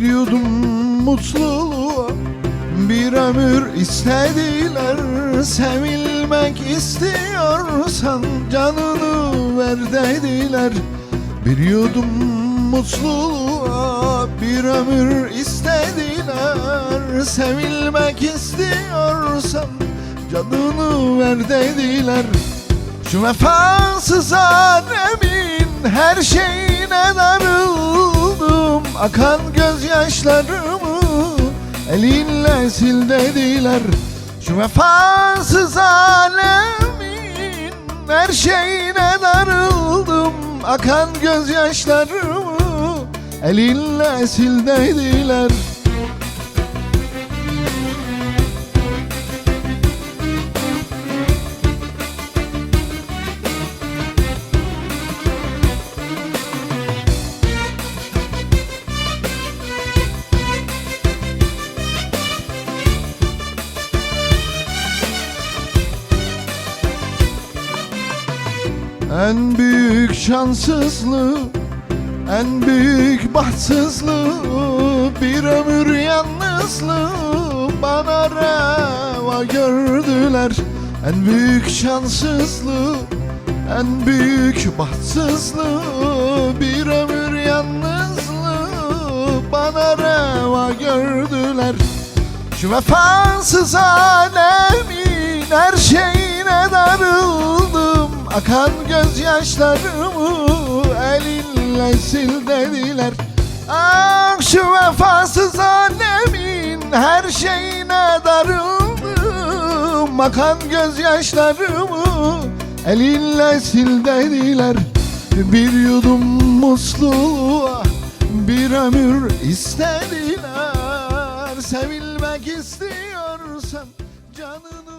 yudum mutluluğa Bir ömür istediler. Sevilmek istiyorsan Canını ver dediler. Bir yudum mutluluğa Bir ömür istediler. Sevilmek istiyorsan Canını ver dediler. Şu vefasız alemin her darıldım Akan gözyaşlarımı elinle sil dediler. Şu vefasız alemin her şeyine darıldım. Akan gözyaşlarımı elinle sil dediler En büyük şanssızlığı En büyük bahtsızlığı Bir ömür yalnızlığı Bana reva gördüler. En büyük şanssızlığı En büyük bahtsızlığı Bir ömür yalnızlığı Bana reva gördüler. Şu vefasız alemin her darıldım Akan gözyaşlarımı elinle sil dediler. Ah şu vefasız alemin her şeyine darıldım. Akan gözyaşlarımı elinle sil dediler. Bir yudum musluluğa bir ömür istediler. Sevilmek istiyorsan canını